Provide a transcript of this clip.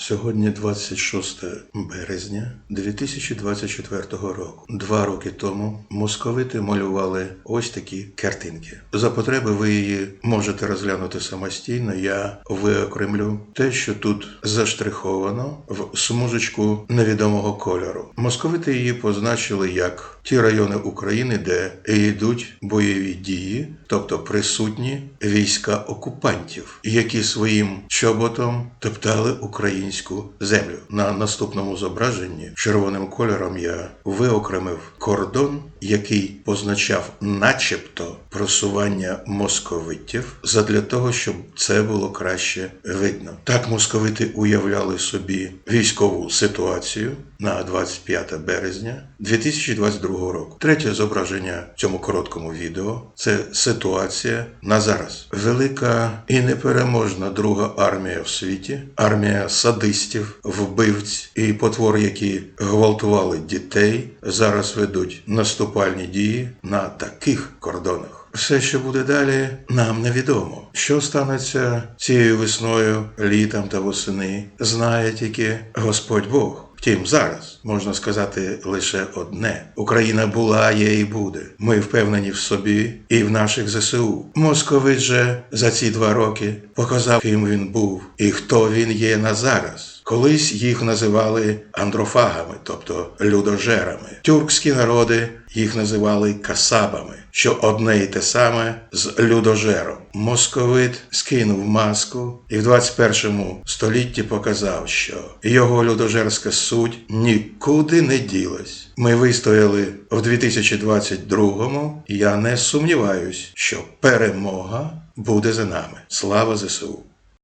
Сьогодні 26 березня 2024 року. Два роки тому московити малювали ось такі картинки. За потреби ви її можете розглянути самостійно. Я виокремлю те, що тут заштриховано в смужечку невідомого кольору. Московити її позначили як ті райони України, де йдуть бойові дії, тобто присутні війська окупантів, які своїм чоботом топтали українську землю. На наступному зображенні червоним кольором я виокремив кордон, який позначав, начебто, просування московитів, задля того, щоб це було краще видно. Так московити уявляли собі військову ситуацію на 25 березня 2022 року. Третє зображення в цьому короткому відео це ситуація на зараз. Велика і непереможна друга армія в світі, армія садистів, вбивць і потвор, які гвалтували дітей, зараз ведуть наступальні дії на таких кордонах. Все, що буде далі, нам невідомо. Що станеться цією весною, літом та восени, знає тільки Господь Бог. Втім, зараз можна сказати лише одне: Україна була, є і буде. Ми впевнені в собі і в наших ЗСУ. Московит же за ці два роки показав, ким він був і хто він є на зараз. Колись їх називали андрофагами, тобто людожерами. Тюркські народи їх називали касабами, що одне і те саме з людожером. Московит скинув маску і в 21 столітті показав, що його людожерська суть нікуди не ділась. Ми вистояли в 2022-му. Я не сумніваюсь, що перемога буде за нами. Слава ЗСУ!